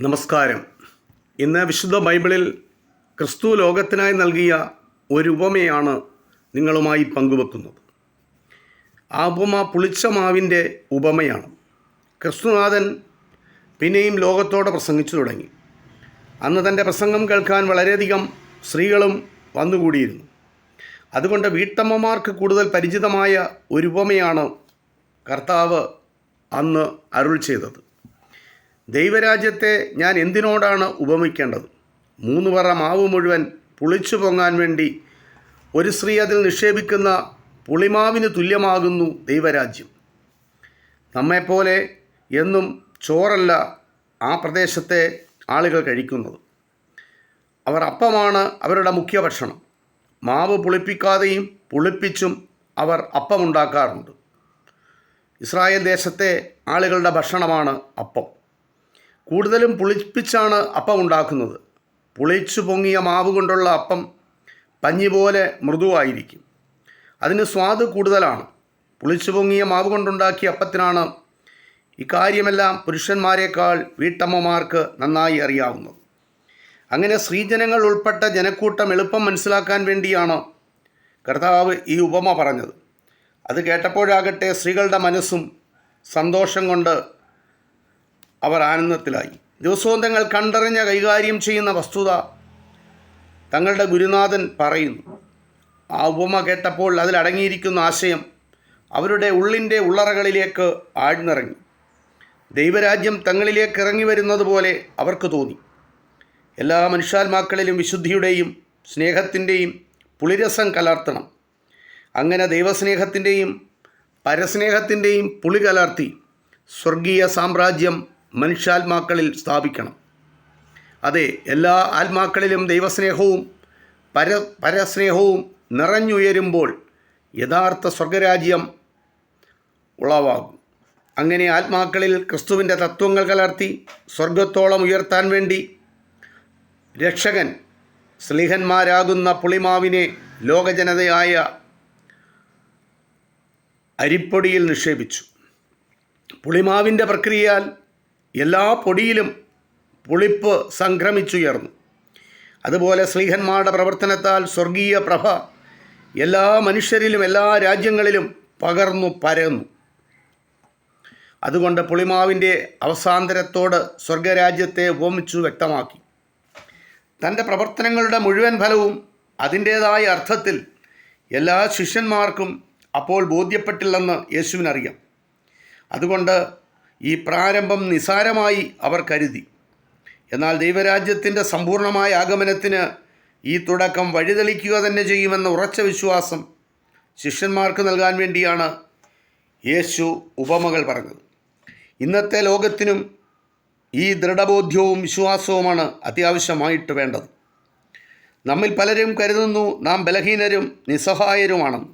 നമസ്കാരം. ഇന്ന് വിശുദ്ധ ബൈബിളിൽ ക്രിസ്തു ലോകത്തിനായി നൽകിയ ഒരു ഉപമയാണ് നിങ്ങളുമായി പങ്കുവെക്കുന്നത്. ആ ഉപമ പുളിച്ച മാവിന്റെ ഉപമയാണ്. ക്രിസ്തുനാഥൻ പിന്നെയും ലോകത്തോടെ പ്രസംഗിച്ചു തുടങ്ങി. അന്ന് തന്റെ പ്രസംഗം കേൾക്കാൻ വളരെയധികം സ്ത്രീകളും വന്നുകൂടിയിരുന്നു. അതുകൊണ്ട് വീട്ടമ്മമാർക്ക് കൂടുതൽ പരിചിതമായ ഒരു ഉപമയാണ് കർത്താവ് അന്ന് അരുൾ ചെയ്തത്. ദൈവരാജ്യത്തെ ഞാൻ എന്തിനോടാണ് ഉപമിക്കേണ്ടത്? മൂന്ന് പറ മാവ് മുഴുവൻ പുളിച്ചു പൊങ്ങാൻ വേണ്ടി ഒരു സ്ത്രീ അതിൽ നിക്ഷേപിക്കുന്ന പുളിമാവിന് തുല്യമാകുന്നു ദൈവരാജ്യം. നമ്മെപ്പോലെ എന്നും ചോറല്ല ആ പ്രദേശത്തെ ആളുകൾ കഴിക്കുന്നത്. അവർ അപ്പമാണ് അവരുടെ മുഖ്യ ഭക്ഷണം. മാവ് പുളിപ്പിക്കാതെയും പുളിപ്പിച്ചും അവർ അപ്പമുണ്ടാക്കാറുണ്ട് ഇസ്രായേൽ ദേശത്തെ ആളുകളുടെ ഭക്ഷണമാണ് അപ്പം. കൂടുതലും പുളിപ്പിച്ചാണ് അപ്പം ഉണ്ടാക്കുന്നത്. പുളിച്ചു പൊങ്ങിയ മാവ് കൊണ്ടുള്ള അപ്പം പഞ്ഞി പോലെ മൃദുവായിരിക്കും. അതിന് സ്വാദ് കൂടുതലാണ്. പുളിച്ചു പൊങ്ങിയ മാവ് കൊണ്ടുണ്ടാക്കിയ അപ്പത്തിനാണ് ഇക്കാര്യമെല്ലാം പുരുഷന്മാരെക്കാൾ വീട്ടമ്മമാർക്ക് നന്നായി അറിയാവുന്നത്. അങ്ങനെ സ്ത്രീജനങ്ങൾ ഉൾപ്പെട്ട ജനക്കൂട്ടം എളുപ്പം മനസ്സിലാക്കാൻ വേണ്ടിയാണ് കർത്താവ് ഈ ഉപമ പറഞ്ഞത്. അത് കേട്ടപ്പോഴാകട്ടെ സ്ത്രീകളുടെ മനസ്സും സന്തോഷം കൊണ്ട് അവർ ആനന്ദത്തിലായി. ദിവസവും തങ്ങൾ കണ്ടറിഞ്ഞ കൈകാര്യം ചെയ്യുന്ന വസ്തുത തങ്ങളുടെ ഗുരുനാഥൻ പറയുന്നു. ആ ഉപമ കേട്ടപ്പോൾ അതിലടങ്ങിയിരിക്കുന്ന ആശയം അവരുടെ ഉള്ളിന്റെ ഉള്ളറകളിലേക്ക് ആഴ്ന്നിറങ്ങി. ദൈവരാജ്യം തങ്ങളിലേക്ക് ഇറങ്ങി വരുന്നത് പോലെ അവർക്ക് തോന്നി. എല്ലാ മനുഷ്യാത്മാക്കളിലും വിശുദ്ധിയുടെയും സ്നേഹത്തിന്റെയും പുളിരസം കലർത്തണം. അങ്ങനെ ദൈവസ്നേഹത്തിന്റെയും പരസ്നേഹത്തിന്റെയും പുളി കലർത്തി സ്വർഗീയ സാമ്രാജ്യം മനുഷ്യാത്മാക്കളിൽ സ്ഥാപിക്കണം. അതെ എല്ലാ ആത്മാക്കളിലും ദൈവസ്നേഹവും പര പരസ്നേഹവും നിറഞ്ഞുയരുമ്പോൾ യഥാർത്ഥ സ്വർഗരാജ്യം ഉളവാകും. അങ്ങനെ ആത്മാക്കളിൽ ക്രിസ്തുവിന്റെ തത്വങ്ങൾ കലർത്തി സ്വർഗത്തോളം ഉയർത്താൻ വേണ്ടി രക്ഷകൻ സ്ലിഹന്മാരാകുന്ന പുളിമാവിനെ ലോകജനതയായ അരിപ്പൊടിയിൽ നിക്ഷേപിച്ചു. പുളിമാവിന്റെ പ്രക്രിയയാൽ എല്ലാ പൊടിയിലും പുളിപ്പ് സംക്രമിച്ചുയർന്നു. അതുപോലെ സ്ലീഹന്മാരുടെ പ്രവർത്തനത്താൽ സ്വർഗീയ പ്രഭ എല്ലാ മനുഷ്യരിലും എല്ലാ രാജ്യങ്ങളിലും പകർന്നു പരന്നു. അതുകൊണ്ട് പുളിമാവിന്റെ അവസാന്തരത്തോട് സ്വർഗരാജ്യത്തെ ഉപമിച്ചു വ്യക്തമാക്കി. തന്റെ പ്രവർത്തനങ്ങളുടെ മുഴുവൻ ഫലവും അതിന്റേതായ അർത്ഥത്തിൽ എല്ലാ ശിഷ്യന്മാർക്കും അപ്പോൾ ബോധ്യപ്പെട്ടില്ലെന്ന് യേശുവിനറിയാം. അതുകൊണ്ട് ഈ പ്രാരംഭം നിസാരമായി അവർ കരുതി. എന്നാൽ ദൈവരാജ്യത്തിന്റെ സമ്പൂർണമായ ആഗമനത്തിന് ഈ തുടക്കം വഴിതെളിക്കുക തന്നെ ചെയ്യുമെന്ന ഉറച്ച വിശ്വാസം ശിഷ്യന്മാർക്ക് നൽകാൻ വേണ്ടിയാണ് യേശു ഉപമകൾ പറഞ്ഞത്. ഇന്നത്തെ ലോകത്തിനും ഈ ദൃഢബോധ്യവും വിശ്വാസവുമാണ് അത്യാവശ്യമായിട്ട് വേണ്ടത്. നമ്മിൽ പലരും കരുതുന്നു നാം ബലഹീനരും നിസ്സഹായരുമാണെന്ന്.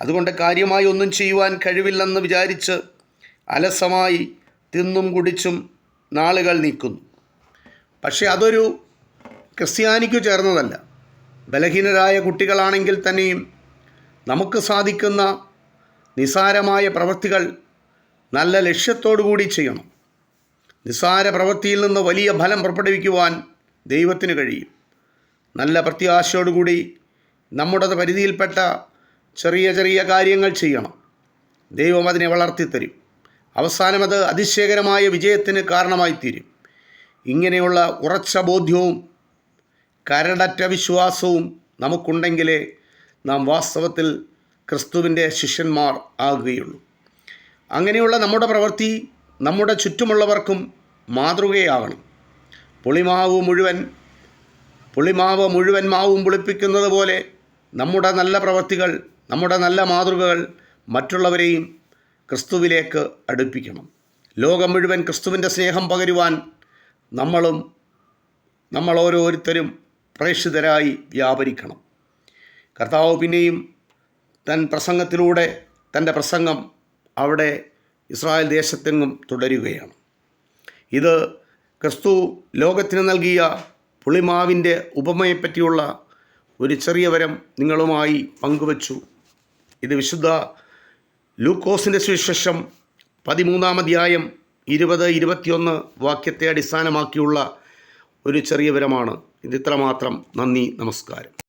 അതുകൊണ്ട് കാര്യമായി ഒന്നും ചെയ്യുവാൻ കഴിവില്ലെന്ന് വിചാരിച്ച് അലസമായി തിന്നും കുടിച്ചും നാളുകൾ നീക്കുന്നു. പക്ഷേ അതൊരു ക്രിസ്ത്യാനിക്കു ചേർന്നതല്ല. ബലഹീനരായ കുട്ടികളാണെങ്കിൽ തന്നെയും നമുക്ക് സാധിക്കുന്ന നിസാരമായ പ്രവൃത്തികൾ നല്ല ലക്ഷ്യത്തോടു കൂടി ചെയ്യണം. നിസാര പ്രവൃത്തിയിൽ നിന്ന് വലിയ ഫലം പുറപ്പെടുവിക്കുവാൻ ദൈവത്തിന് കഴിയും. നല്ല പ്രത്യാശയോടുകൂടി നമ്മുടെ പരിധിയിൽപ്പെട്ട ചെറിയ ചെറിയ കാര്യങ്ങൾ ചെയ്യണം. ദൈവം അതിനെ വളർത്തിത്തരും. അവസാനം അത് അതിശയകരമായ വിജയത്തിന് കാരണമായിത്തീരും. ഇങ്ങനെയുള്ള ഉറച്ച ബോധ്യവും കരടറ്റ വിശ്വാസവും നമുക്കുണ്ടെങ്കിലേ നാം വാസ്തവത്തിൽ ക്രിസ്തുവിന്റെ ശിഷ്യന്മാർ ആകുകയുള്ളൂ. അങ്ങനെയുള്ള നമ്മുടെ പ്രവൃത്തി നമ്മുടെ ചുറ്റുമുള്ളവർക്കും മാതൃകയാകണം. പുളിമാവ് മുഴുവൻ പുളിമാവ് മുഴുവൻ മാവും പുളിപ്പിക്കുന്നത് പോലെ നമ്മുടെ നല്ല പ്രവൃത്തികൾ നമ്മുടെ നല്ല മാതൃകകൾ മറ്റുള്ളവരെയും ക്രിസ്തുവിലേക്ക് അടുപ്പിക്കണം. ലോകം മുഴുവൻ ക്രിസ്തുവിന്റെ സ്നേഹം പകരുവാൻ നമ്മളും നമ്മൾ ഓരോരുത്തരും പ്രേക്ഷിതരായി വ്യാപരിക്കണം. കർത്താവ് പിന്നെയും തൻ പ്രസംഗത്തിലൂടെ തന്റെ പ്രസംഗം അവിടെ ഇസ്രായേൽ ദേശത്തെങ്ങും തുടരുകയാണ്. ഇത് ക്രിസ്തു ലോകത്തിന് നൽകിയ പുളിമാവിന്റെ ഉപമയെപ്പറ്റിയുള്ള ഒരു ചെറിയ വരം നിങ്ങളുമായി പങ്കുവച്ചു. ഇത് വിശുദ്ധ ലൂക്കോസിന്റെ സുവിശേഷം പതിമൂന്നാം അധ്യായം ഇരുപത് ഇരുപത്തിയൊന്ന് വാക്യത്തെ അടിസ്ഥാനമാക്കിയുള്ള ഒരു ചെറിയ വിവരമാണ്. ഇത് ഇത്രമാത്രം. നന്ദി നമസ്കാരം.